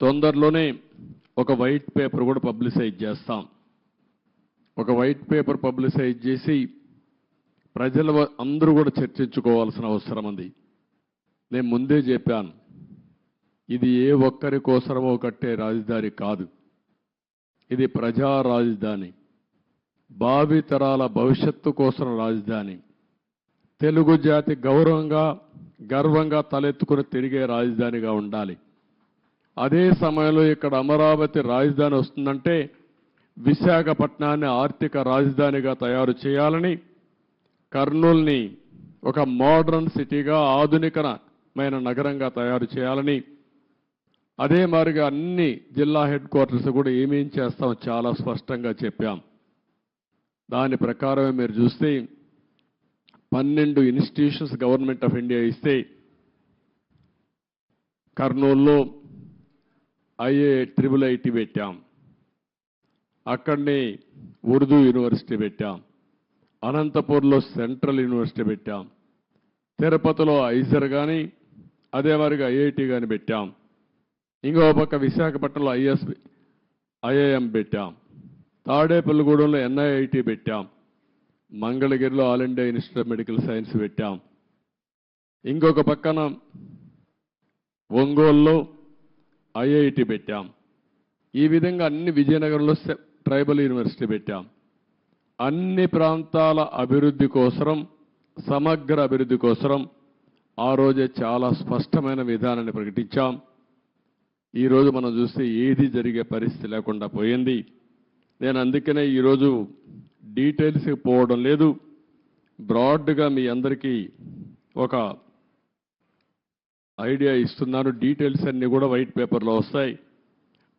తొందరలోనే ఒక white paper కూడా పబ్లిసైజ్ చేస్తాం. ఒక వైట్ పేపర్ పబ్లిసైజ్ చేసి ప్రజలు అందరూ కూడా చర్చించుకోవాల్సిన అవసరం ఉంది. నేను ముందే చెప్పాను ఇది ఏ ఒక్కరి కోసమో కట్టే రాజధాని కాదు. ఇది ప్రజా రాజధాని భావితరాల భవిష్యత్తు కోసం రాజధాని. తెలుగు జాతి గౌరవంగా గర్వంగా తలెత్తుకుని తిరిగే రాజధానిగా ఉండాలి. అదే సమయంలో ఇక్కడ అమరావతి రాజధాని వస్తుందంటే విశాఖపట్నాన్ని ఆర్థిక రాజధానిగా తయారు చేయాలని కర్నూల్ని ఒక మోడర్న్ సిటీగా ఆధునికమైన నగరంగా తయారు చేయాలని అదే మాదిరిగా అన్ని జిల్లా హెడ్ క్వార్టర్స్ కూడా ఏమేం చేస్తాం చాలా స్పష్టంగా చెప్పాం. దాని ప్రకారమే మీరు చూస్తే పన్నెండు ఇన్స్టిట్యూషన్స్ గవర్నమెంట్ ఆఫ్ ఇండియా ఇస్తే కర్నూలులో ఐఏ ట్రిపుల్ ఐటి పెట్టాం. అక్కడనే ఉర్దూ యూనివర్సిటీ పెట్టాం. అనంతపూర్లో సెంట్రల్ యూనివర్సిటీ పెట్టాం. తిరుపతిలో ఐజర్ కానీ అదే వారికి ఐఐటి కానీ పెట్టాం. ఇంకో పక్క విశాఖపట్నంలో ఐఎస్ ఐఐఎం పెట్టాం. తాడేపల్లిగూడెంలో ఎన్ఐఐటి పెట్టాం. మంగళగిరిలో all India institute of medical science పెట్టాం. ఇంకొక పక్కన ఒంగోలులో ఐఐటి పెట్టాం. ఈ విధంగా అన్ని విజయనగరంలో ట్రైబల్ యూనివర్సిటీ పెట్టాం. అన్ని ప్రాంతాల అభివృద్ధి కోసరం సమగ్ర అభివృద్ధి కోసరం ఆ రోజే చాలా స్పష్టమైన విధానాన్ని ప్రకటించాం. ఈరోజు మనం చూస్తే ఏది జరిగే పరిస్థితి లేకుండా పోయింది. నేను అందుకనే ఈరోజు డీటెయిల్స్కి పోవడం లేదు. బ్రాడ్గా మీ అందరికీ ఒక ఐడియా ఇస్తున్నాను. డీటెయిల్స్ అన్నీ కూడా వైట్ పేపర్లో వస్తాయి.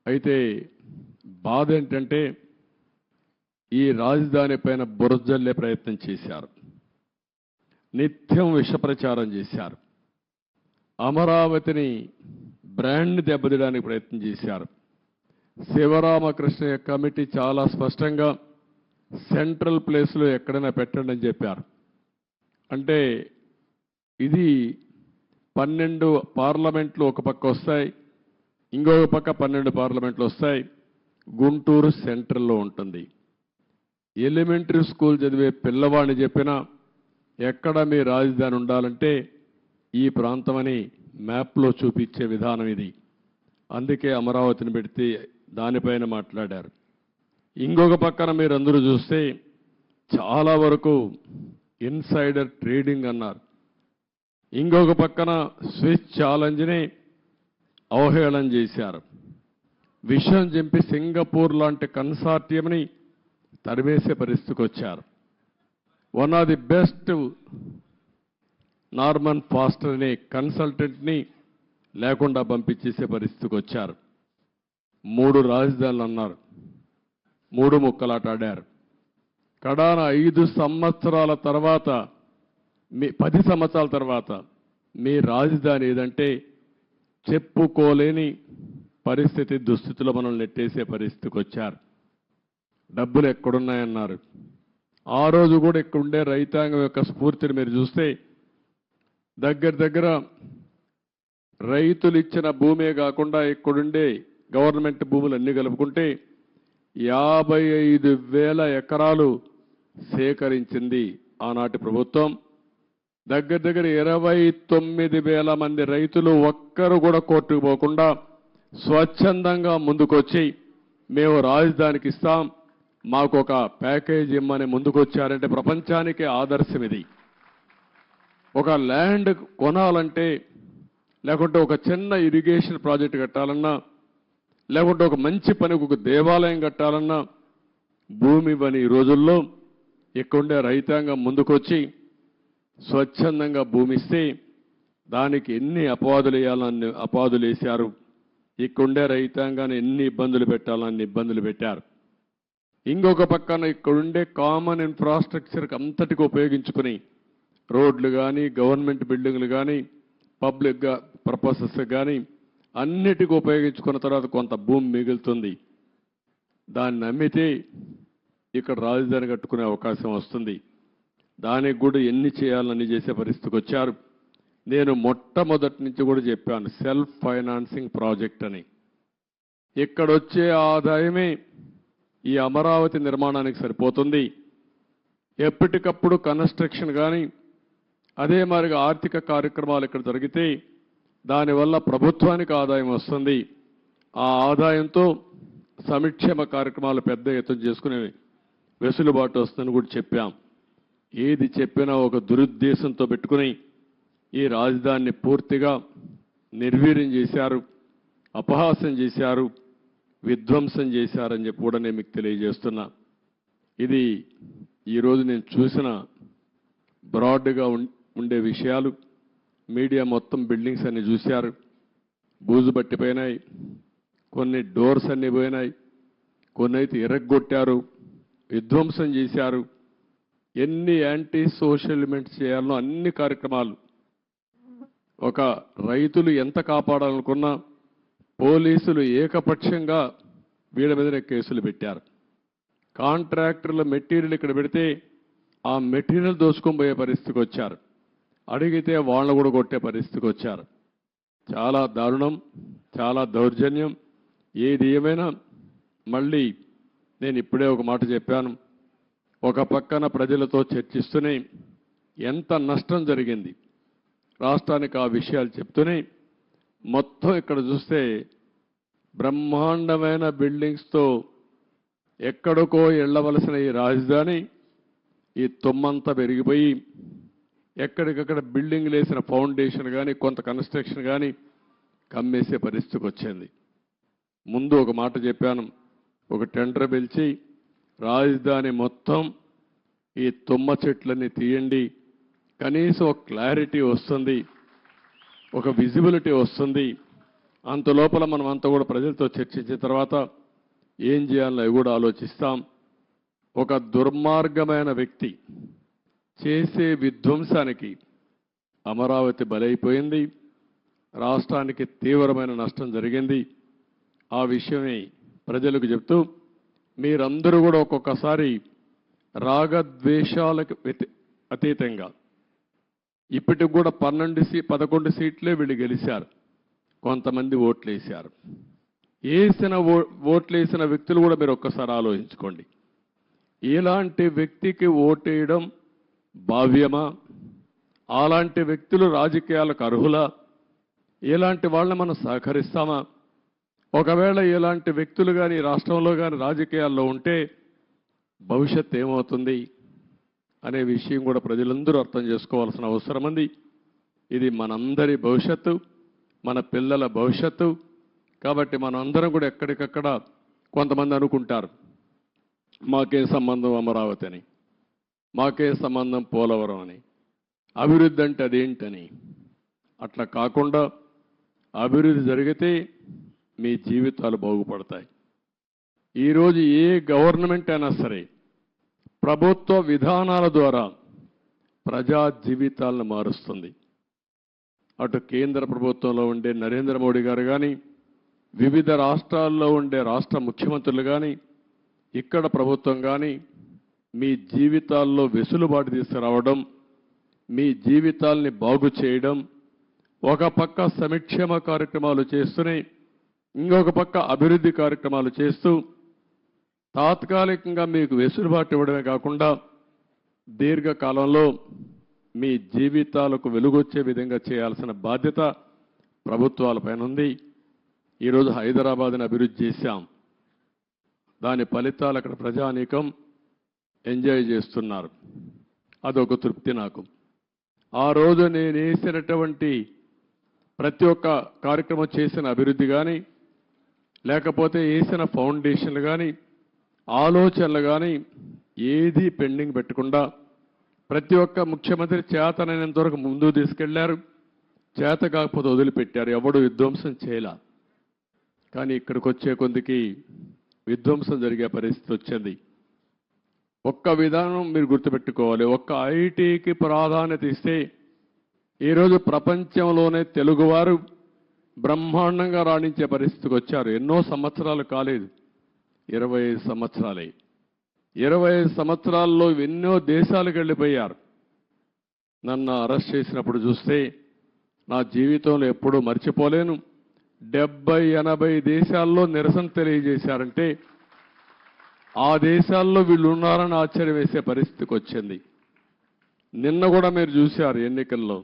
అయితే బాధ ఏంటంటే ఈ రాజధాని పైన బురజల్లే ప్రయత్నం చేశారు. నిత్యం విషప్రచారం చేశారు. అమరావతిని బ్రాండ్ దెబ్బతీయడానికి ప్రయత్నం చేశారు. శివరామకృష్ణ కమిటీ చాలా స్పష్టంగా సెంట్రల్ ప్లేస్లో ఎక్కడైనా పెట్టండి అని చెప్పారు. అంటే ఇది పన్నెండు పార్లమెంట్లు ఒక పక్క వస్తాయి ఇంకొక పక్క పన్నెండు పార్లమెంట్లు వస్తాయి. గుంటూరు సెంట్రల్లో ఉంటుంది. ఎలిమెంటరీ స్కూల్ చదివే పిల్లవాడిని చెప్పిన ఎక్కడ మీ రాజధాని ఉండాలంటే ఈ ప్రాంతమని మ్యాప్లో చూపించే విధానం ఇది. అందుకే అమరావతిని పెడితే దానిపైన మాట్లాడారు. ఇంకొక పక్కన మీరందరూ చూస్తే చాలా వరకు ఇన్సైడర్ ట్రేడింగ్ అన్నారు. ఇంకొక పక్కన స్విచ్ ఛాలెంజ్ని అవహేళన చేశారు. విషయం చెంపి సింగపూర్ లాంటి కన్సార్టియంని తరిమేసే పరిస్థితికి వచ్చారు. One of the best Norman Foster అనే కన్సల్టెంట్ని లేకుండా పంపించేసే పరిస్థితికి వచ్చారు. మూడు రాజధానులు అన్నారు. మూడు ముక్కలాటాడారు కడాన ఐదు సంవత్సరాల తర్వాత మీ పది సంవత్సరాల తర్వాత మీ రాజధాని ఏదంటే చెప్పుకోలేని పరిస్థితి దుస్థితిలో మనం నెట్టేసే పరిస్థితికి వచ్చారు. డబ్బులు ఎక్కడున్నాయన్నారు. ఆ రోజు కూడా ఇక్కడ ఉండే రైతాంగం యొక్క స్ఫూర్తిని మీరు చూస్తే దగ్గర దగ్గర రైతులు ఇచ్చిన భూమే కాకుండా ఇక్కడుండే గవర్నమెంట్ భూములు అన్నీ కలుపుకుంటే యాభై ఐదు వేల ఎకరాలు సేకరించింది ఆనాటి ప్రభుత్వం. దగ్గర దగ్గర ఇరవై తొమ్మిది వేల మంది రైతులు ఒక్కరు కూడా కోర్టుకు పోకుండా స్వచ్ఛందంగా ముందుకొచ్చి మేము రాజధానికి ఇస్తాం మాకు ఒక ప్యాకేజ్ ఇమ్మని ముందుకొచ్చారంటే ప్రపంచానికే ఆదర్శం ఇది. ఒక ల్యాండ్ కొనాలంటే లేకుంటే ఒక చిన్న ఇరిగేషన్ ప్రాజెక్ట్ కట్టాలన్నా లేకుంటే ఒక మంచి పనికి ఒక దేవాలయం కట్టాలన్నా భూమి ఇవ్వని ఈ రోజుల్లో ఇక్కడుండే రైతాంగం ముందుకొచ్చి స్వచ్ఛందంగా భూమి ఇస్తే దానికి ఎన్ని అపవాదులు వేయాలని అపవాదులు వేశారు? ఇక్కడుండే రైతాంగాన్ని ఎన్ని ఇబ్బందులు పెట్టాలని ఇబ్బందులు పెట్టారు? ఇంకొక పక్కన ఇక్కడుండే కామన్ ఇన్ఫ్రాస్ట్రక్చర్కి అంతటికి ఉపయోగించుకుని రోడ్లు కానీ గవర్నమెంట్ బిల్డింగ్లు కానీ పబ్లిక్ పర్పసెస్ కానీ అన్నిటికీ ఉపయోగించుకున్న తర్వాత కొంత భూమి మిగులుతుంది. దాన్ని అమ్మితే ఇక్కడ రాజధాని కట్టుకునే అవకాశం వస్తుంది. దానికి కూడా ఎన్ని చేయాలని చేసే పరిస్థితికి వచ్చారు. నేను మొట్టమొదటి నుంచి కూడా చెప్పాను సెల్ఫ్ ఫైనాన్సింగ్ ప్రాజెక్ట్ అని. ఇక్కడొచ్చే ఆదాయమే ఈ అమరావతి నిర్మాణానికి సరిపోతుంది. ఎప్పటికప్పుడు కన్స్ట్రక్షన్ కానీ అదే మరిగా ఆర్థిక కార్యక్రమాలు ఇక్కడ జరిగితే దానివల్ల ప్రభుత్వానికి ఆదాయం వస్తుంది. ఆ ఆదాయంతో సంక్షేమ కార్యక్రమాలు పెద్ద ఎత్తున చేసుకునే వెసులుబాటు వస్తుందని కూడా చెప్పాం. ఏది చెప్పినా ఒక దురుద్దేశంతో పెట్టుకుని ఈ రాజధానిని పూర్తిగా నిర్వీర్యం చేశారు అపహాసం చేశారు విధ్వంసం చేశారని చెప్పి కూడా నేను మీకు తెలియజేస్తున్నా. ఇది ఈరోజు నేను చూసిన బ్రాడ్గా ఉం- ఉండే విషయాలు. మీడియా మొత్తం బిల్డింగ్స్ అన్ని చూశారు. బూజు పట్టిపోయినాయి కొన్ని డోర్స్ అన్ని పోయినాయి. కొన్ని అయితే ఎరగొట్టారు విధ్వంసం చేశారు. ఎన్ని యాంటీ సోషల్ ఎలిమెంట్స్ చేయాలనో అన్ని కార్యక్రమాలు. ఒక రైతులు ఎంత కాపాడాలనుకున్నా పోలీసులు ఏకపక్షంగా వీళ్ళ మీదనే కేసులు పెట్టారు. కాంట్రాక్టర్ల మెటీరియల్ ఇక్కడ పెడితే ఆ మెటీరియల్ దోచుకొని పోయే పరిస్థితికి వచ్చారు. అడిగితే వాళ్ళని కూడా కొట్టే పరిస్థితికి వచ్చారు. చాలా దారుణం చాలా దౌర్జన్యం. ఏది ఏమైనా మళ్ళీ నేను ఇప్పుడే ఒక మాట చెప్పాను. ఒక పక్కన ప్రజలతో చర్చిస్తూనే ఎంత నష్టం జరిగింది. రాష్ట్రానికి ఆ విషయాలు చెప్తూనే మొత్తం ఇక్కడ చూస్తే బ్రహ్మాండమైన బిల్డింగ్స్తో ఎక్కడికో వెళ్ళవలసిన ఈ రాజధాని ఈ తుమ్మంతా పెరిగిపోయి ఎక్కడికక్కడ బిల్డింగ్ లేసిన ఫౌండేషన్ కానీ కొంత కన్స్ట్రక్షన్ కానీ కమ్మేసే పరిస్థితికి వచ్చింది. ముందు ఒక మాట చెప్పాను. ఒక టెండర్ పిలిచి రాజధాని మొత్తం ఈ తుమ్మ చెట్లన్నీ తీయండి. కనీసం ఒక క్లారిటీ వస్తుంది. ఒక విజిబిలిటీ వస్తుంది. అంత లోపల మనం అంతా కూడా ప్రజలతో చర్చించిన తర్వాత ఏం చేయాలో అవి కూడా ఆలోచిస్తాం. ఒక దుర్మార్గమైన వ్యక్తి చేసే విధ్వంసానికి అమరావతి బలైపోయింది. రాష్ట్రానికి తీవ్రమైన నష్టం జరిగింది. ఆ విషయమే ప్రజలకు చెప్తూ మీరందరూ కూడా ఒక్కొక్కసారి రాగద్వేషాలకు అతీతంగా. ఇప్పటికి కూడా పన్నెండు సీ పదకొండు సీట్లే వీళ్ళు గెలిచారు. కొంతమంది ఓట్లు వేశారు వేసిన ఓ ఓట్లు వేసిన వ్యక్తులు కూడా మీరు ఒక్కసారి ఆలోచించుకోండి. ఇలాంటి వ్యక్తికి ఓటేయడం భావ్యమా? అలాంటి వ్యక్తులు రాజకీయాలకు అర్హులా? ఇలాంటి వాళ్ళని మనం సహకరిస్తామా? ఒకవేళ ఇలాంటి వ్యక్తులు కానీ రాష్ట్రంలో కానీ రాజకీయాల్లో ఉంటే భవిష్యత్ ఏమవుతుంది అనే విషయం కూడా ప్రజలందరూ అర్థం చేసుకోవాల్సిన అవసరం ఉంది. ఇది మనందరి భవిష్యత్తు మన పిల్లల భవిష్యత్తు. కాబట్టి మనందరం కూడా ఎక్కడికక్కడ కొంతమంది అనుకుంటారు. మాకే సంబంధం అమరావతి అని మాకే సంబంధం పోలవరం అని అభివృద్ధి అంటే అదేంటని. అట్లా కాకుండా అభివృద్ధి జరిగితే మీ జీవితాలు బాగుపడతాయి. ఈరోజు ఏ గవర్నమెంట్ అయినా సరే ప్రభుత్వ విధానాల ద్వారా ప్రజా జీవితాలను మారుస్తుంది. అటు కేంద్ర ప్రభుత్వంలో ఉండే నరేంద్ర మోడీ గారు కానీ వివిధ రాష్ట్రాల్లో ఉండే రాష్ట్ర ముఖ్యమంత్రులు కానీ ఇక్కడ ప్రభుత్వం కానీ మీ జీవితాల్లో వెసులుబాటు తీసుకురావడం మీ జీవితాల్ని బాగు చేయడం ఒక పక్క సంక్షేమ కార్యక్రమాలు చేస్తూనే ఇంకొక పక్క అభివృద్ధి కార్యక్రమాలు చేస్తూ తాత్కాలికంగా మీకు వెసులుబాటు ఇవ్వడమే కాకుండా దీర్ఘకాలంలో మీ జీవితాలకు వెలుగొచ్చే విధంగా చేయాల్సిన బాధ్యత ప్రభుత్వాలపైన ఉంది. ఈరోజు హైదరాబాద్ని అభివృద్ధి చేశాం. దాని ఫలితాలు అక్కడ ప్రజానీకం ఎంజాయ్ చేస్తున్నారు. అదొక తృప్తి నాకు. ఆ రోజు నేను వేసినటువంటి ప్రతి ఒక్క కార్యక్రమం చేసిన అభివృద్ధి కానీ లేకపోతే వేసిన ఫౌండేషన్లు కానీ ఆలోచనలు కానీ ఏది పెండింగ్ పెట్టకుండా ప్రతి ఒక్క ముఖ్యమంత్రి చేతనైనంత వరకు ముందుకు తీసుకెళ్ళారు. చేత కాకపోతే వదిలిపెట్టారు. ఎవడు విధ్వంసం చేయలా. కానీ ఇక్కడికి వచ్చే కొద్దికి విధ్వంసం జరిగే పరిస్థితి వచ్చింది. ఒక్క విధానం మీరు గుర్తుపెట్టుకోవాలి. ఒక్క ఐటీకి ప్రాధాన్యత ఇస్తే ఈరోజు ప్రపంచంలోనే తెలుగువారు బ్రహ్మాండంగా రాణించే పరిస్థితికి వచ్చారు. ఎన్నో సంవత్సరాలు కాలేదు. ఇరవై ఐదు సంవత్సరాలే. ఇరవై ఐదు సంవత్సరాల్లో ఎన్నో దేశాలకు వెళ్ళిపోయారు. నన్ను అరెస్ట్ చేసినప్పుడు చూస్తే నా జీవితంలో ఎప్పుడూ మర్చిపోలేను. డెబ్బై ఎనభై దేశాల్లో నిరసన తెలియజేశారంటే ఆ దేశాల్లో వీళ్ళు ఉన్నారని ఆశ్చర్యం వేసే పరిస్థితికి వచ్చింది. నిన్న కూడా మీరు చూశారు ఎన్నికల్లో.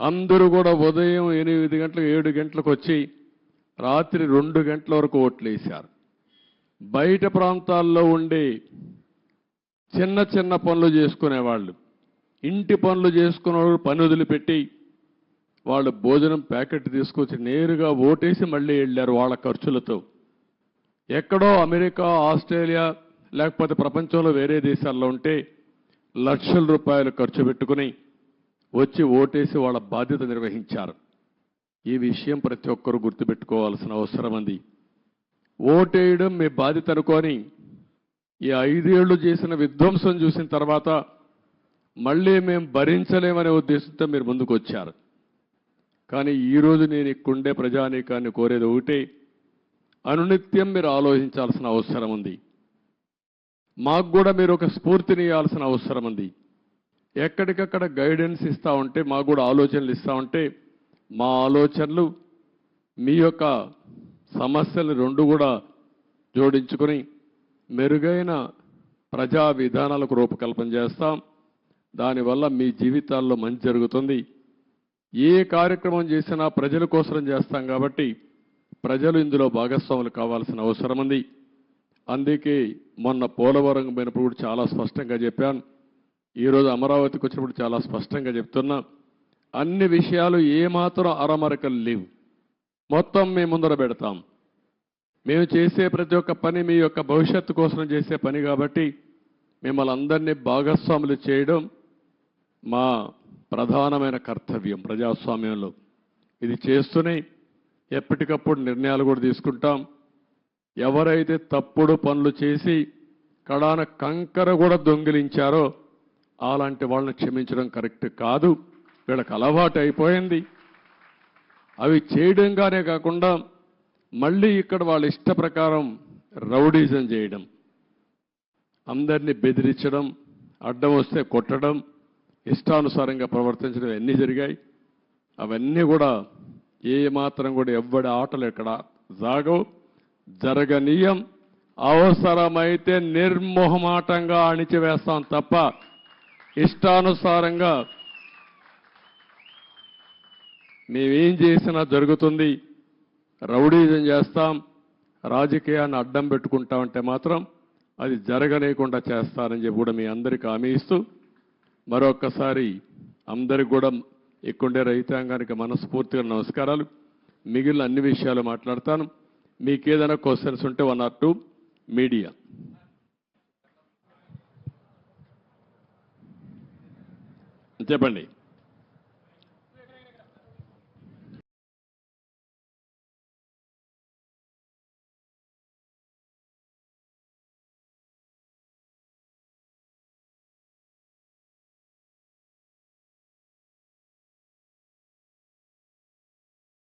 అందరూ కూడా ఉదయం ఎనిమిది గంటలకు ఏడు గంటలకు వచ్చి రాత్రి రెండు గంటల వరకు ఓట్లు వేశారు. బయట ప్రాంతాల్లో ఉండే చిన్న చిన్న పనులు చేసుకునేవాళ్ళు. ఇంటి పనులు చేసుకునే వాళ్ళు పని వదిలిపెట్టి వాళ్ళు భోజనం ప్యాకెట్ తీసుకొచ్చి నేరుగా ఓటేసి మళ్ళీ వెళ్ళారు వాళ్ళ ఖర్చులతో. ఎక్కడో అమెరికా ఆస్ట్రేలియా లేకపోతే ప్రపంచంలో వేరే దేశాల్లో ఉంటే లక్షల రూపాయలు ఖర్చు పెట్టుకుని వచ్చి ఓటేసి వాళ్ళ బాధ్యత నిర్వహించారు. ఈ విషయం ప్రతి ఒక్కరూ గుర్తుపెట్టుకోవాల్సిన అవసరం ఉంది. ఓటేయడం మీ బాధ్యత అనుకొని ఈ ఐదేళ్ళు చేసిన విధ్వంసం చూసిన తర్వాత మళ్ళీ మేము భరించలేమనే ఉద్దేశంతో మీరు ముందుకు వచ్చారు కానీ ఈరోజు నేను ఇక్కడుండే ప్రజానీకాన్ని కోరేది ఒకటే అనునిత్యం మీరు ఆలోచించాల్సిన అవసరం ఉంది. మాకు కూడా మీరు ఒక స్ఫూర్తిని ఇవ్వాల్సిన అవసరం ఉంది. ఎక్కడికక్కడ గైడెన్స్ ఇస్తా ఉంటే మాకు కూడా ఆలోచనలు ఇస్తా ఉంటే మా ఆలోచనలు మీ యొక్క సమస్యలు రెండు కూడా జోడించుకొని మెరుగైన ప్రజా విధానాలకు రూపకల్పన చేస్తాం. దానివల్ల మీ జీవితాల్లో మంచి జరుగుతుంది. ఏ కార్యక్రమం చేసినా ప్రజల కోసం చేస్తాం కాబట్టి ప్రజలు ఇందులో భాగస్వాములు కావాల్సిన అవసరం ఉంది. అందుకే మొన్న పోలవరం పోయినప్పుడు కూడా చాలా స్పష్టంగా చెప్పాను. ఈరోజు అమరావతికి వచ్చినప్పుడు చాలా స్పష్టంగా చెప్తున్నా అన్ని విషయాలు ఏమాత్రం అరమరకలు లేవు. మొత్తం మేము ముందర పెడతాం. మేము చేసే ప్రతి ఒక్క పని మీ యొక్క భవిష్యత్తు కోసం చేసే పని కాబట్టి మిమ్మల్ని అందరినీ భాగస్వాములు చేయడం మా ప్రధానమైన కర్తవ్యం ప్రజాస్వామ్యంలో. ఇది చేస్తూనే ఎప్పటికప్పుడు నిర్ణయాలు కూడా తీసుకుంటాం. ఎవరైతే తప్పుడు పనులు చేసి కడాన కంకర కూడా దొంగిలించారో అలాంటి వాళ్ళని క్షమించడం కరెక్ట్ కాదు. వీళ్ళకి అలవాటు అయిపోయింది. అవి చేయడంగానే కాకుండా మళ్ళీ ఇక్కడ వాళ్ళ ఇష్ట ప్రకారం రౌడీజం చేయడం అందరినీ బెదిరించడం అడ్డం వస్తే కొట్టడం ఇష్టానుసారంగా ప్రవర్తించడం అన్నీ జరిగాయి? అవన్నీ కూడా ఏ మాత్రం కూడా ఎవ్వడి ఆటలు ఇక్కడ జాగవు జరగనీయం. అవసరమైతే నిర్మోహమాటంగా అణిచివేస్తాం తప్ప ఇష్టానుసారంగా మేమేం చేసినా జరుగుతుంది. రౌడీజం చేస్తాం. రాజకీయాన్ని అడ్డం పెట్టుకుంటామంటే మాత్రం అది జరగనేకుండా చేస్తారని చెప్పి కూడా మీ అందరికీ హామీ ఇస్తూ మరొక్కసారి అందరికి కూడా ఎక్కుండే రైతాంగానికి మనస్ఫూర్తిగా నమస్కారాలు. మిగిలిన అన్ని విషయాలు మాట్లాడతాను. మీకు ఏదైనా క్వశ్చన్స్ ఉంటే one or two media. చెప్పండి